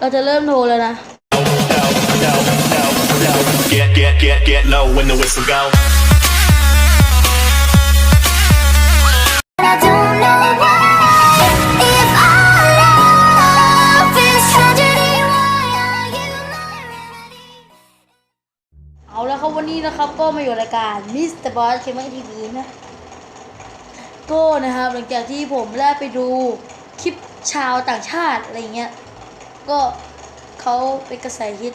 เราจะเริ่มโทรแล้วนะ no, no, no. Get, get, get, get low when the whistle go. I don't know why. If our love is tragedy, why are you my remedy? เอาแล้วครับวันนี้นะครับก็มาอยู่รายการมิสเตอร์บอสเคมทีวีนะก็นะครับหลังจากที่ผมได้ไปดูคลิปชาวต่างชาติอะไรเงี้ย ก็เขาเป็นกระแสฮิต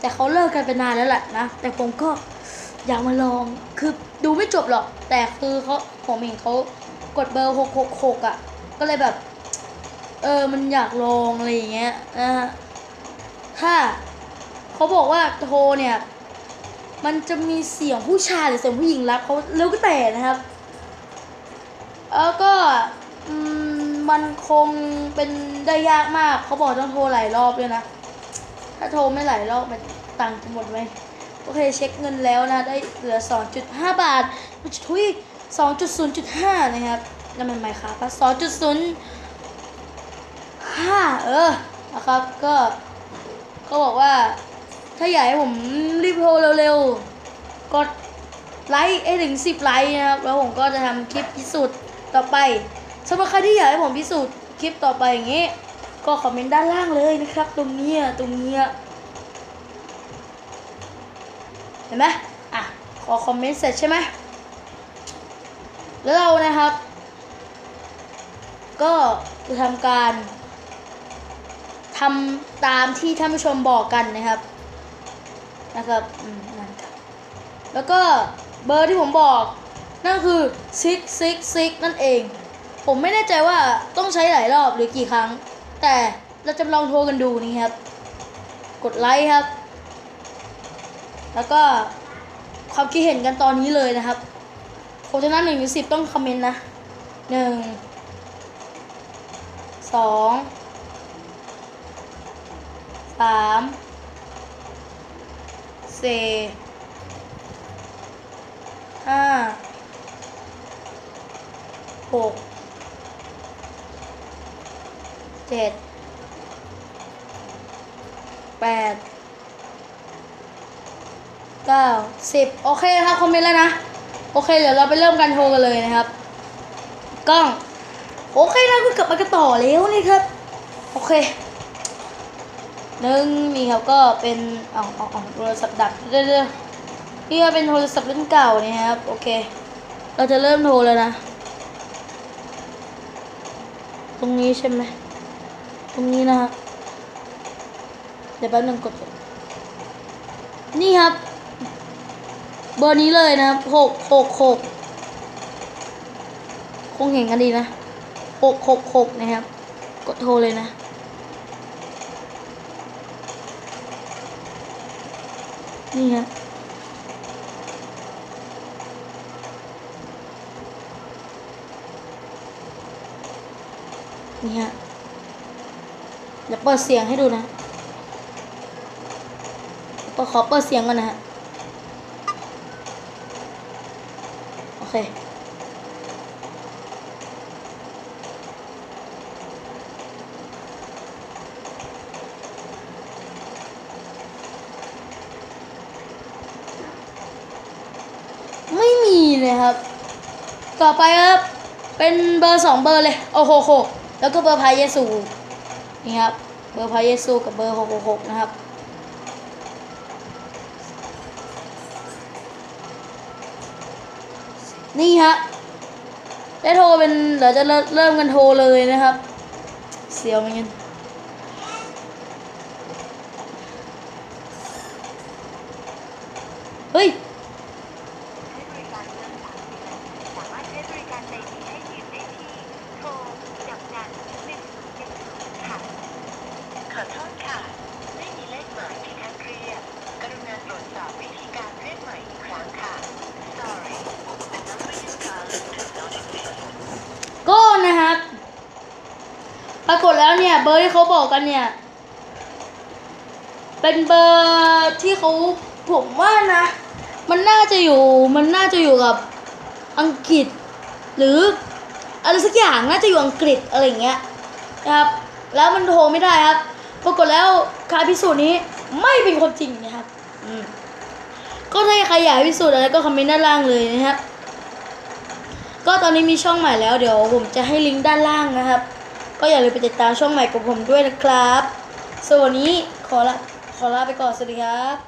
แต่เขาเลิกกันไปนานแล้วแหละนะ แต่ผมก็อยากมาลอง คือดูไม่จบหรอก แต่คือเขาผมเห็นเขากดเบอร์ 666อะ ก็เลยแบบ เออ มันอยากลองอะไรอย่างเงี้ยนะฮะถ้าเขาบอกว่าโทรเนี่ย มันจะมีเสียงผู้ชายหรือเสียงผู้หญิงรับเขาแล้วก็แต่นะครับ แล้วก็ อืม มันคงเป็นได้ยากมาก เขาบอกต้องโทรหลายรอบเลยนะ ถ้าโทรไม่หลายรอบมันตังค์จะหมดไหมโอเคเช็คเงินแล้วนะ ได้เหลือ 2.5 บาททุย2.0.5 นะครับนั่นมันหมายครับ2.05เออนะครับก็ก็บอกว่า ถ้าอยากให้ผมรีบโทรเร็วๆกดไลค์ให้ถึง 10 ไลค์นะครับ แล้วผมก็จะทำคลิปพิสูจน์ต่อไป สำหรับใครที่อยากให้ผมพิสูจน์คลิปต่อไปอย่างนี้ ก็คอมเมนต์ด้านล่างเลยนะครับ ตรงเนี้ยตรงเนี้ยเห็นไหมอะขอคอมเมนต์เสร็จใช่ไหมแล้วเรานะครับ ก็จะทำการทำตามที่ท่านผู้ชมบอกกันนะครับนะครับอืมนั่นครับแล้วก็เบอร์ที่ผมบอกนั่นคือ6 6 6นั่นเอง ผมไม่แน่ใจว่าต้องใช้หลายรอบหรือกี่ครั้ง แต่เราจะลองโทรกันดูนี่ครับ กดไลค์ครับ แล้วก็ความคิดเห็นกันตอนนี้เลยนะครับผมจะนับหนึ่งถึงสิบต้องคอมเมนต์นะหนึ่งสองสามสี่ห้าหกเจ็ดแปดเก้าสิบโอเคครับคอมเมนต์แล้วนะ โอเค เดี๋ยวเราไปเริ่มการโทรกันเลยนะครับ กล้อง โอเคนะคุณกลับมากันต่อแล้วนี่ครับ โอเคหนึ่งนี่ครับก็เป็นอาเอาเอโทรศัพท์ดับเรื่อยๆนี่ก็เป็นโทรศัพท์รุ่นเก่านี่ครับ โอเค เราจะเริ่มโทรแล้วนะ ตรงนี้ใช่ไหม รงนี้นะครับเดี๋ยวแป๊บนึงกดนนี่ครับ เบอร์นี้เลยนะครับหกหกหกคงเห็นกันดีนะหกหกหกนะครับ กดโทรเลยนะนี่ฮะนี่ฮะ เดี๋ยวเปิดเสียงให้ดูนะเปิดขอเปิดเสียงก่อนนะฮะ โอเค ไม่มีเลยครับ ต่อไปครับ เป็นเบอร์สองเบอร์เลย โอ้โห แล้วก็เบอร์พระเยซู นี่ครับ เบอร์พระเยซูกับเบอร์หกหกนะครับ นี่ฮะ ได้โทรเป็นเดี๋ยวจะเริ่มเริ่มกันโทรเลยนะครับ เสียวเหมือนกันเฮ้ย ให้บริการเรื่องต่างๆสามารถใช้บริการใดนี้ให้ยืมได้ที่โทรจับจันหนึ่งหนึ่งค่ะ ขอโทษค่ะ ไม่มีเลขหมายที่ท่านเรียก กรุณาตรวจสอบวิธีการเรียกใหม่อีกครั้งค่ะ sorry the number you dialed does not exist ก็นะครับ ปรากฏ แล้วเนี่ย เบอร์ที่เขาบอกกันเนี่ย เป็นเบอร์ที่เขาผมว่านะ มันน่าจะอยู่ มันน่าจะอยู่กับอังกฤษ หรืออะไรสักอย่างน่าจะอยู่อังกฤษอะไรอย่างเงี้ยนะครับ แล้วมันโทรไม่ได้ครับ ปรากฏแล้วการพิสูจน์นี้ไม่เป็นความจริงนะครับก็ถ้าใครอยากพิสูจน์อะไรก็คอมเมนต์ด้านล่างเลยนะครับ ก็ตอนนี้มีช่องใหม่แล้วเดี๋ยวผมจะให้ลิงก์ด้านล่างนะครับ ก็อย่าลืมไปติดตามช่องใหม่ของผมด้วยนะครับส่วนวันนี้ขอละขอลาไปก่อนสวัสดีครับ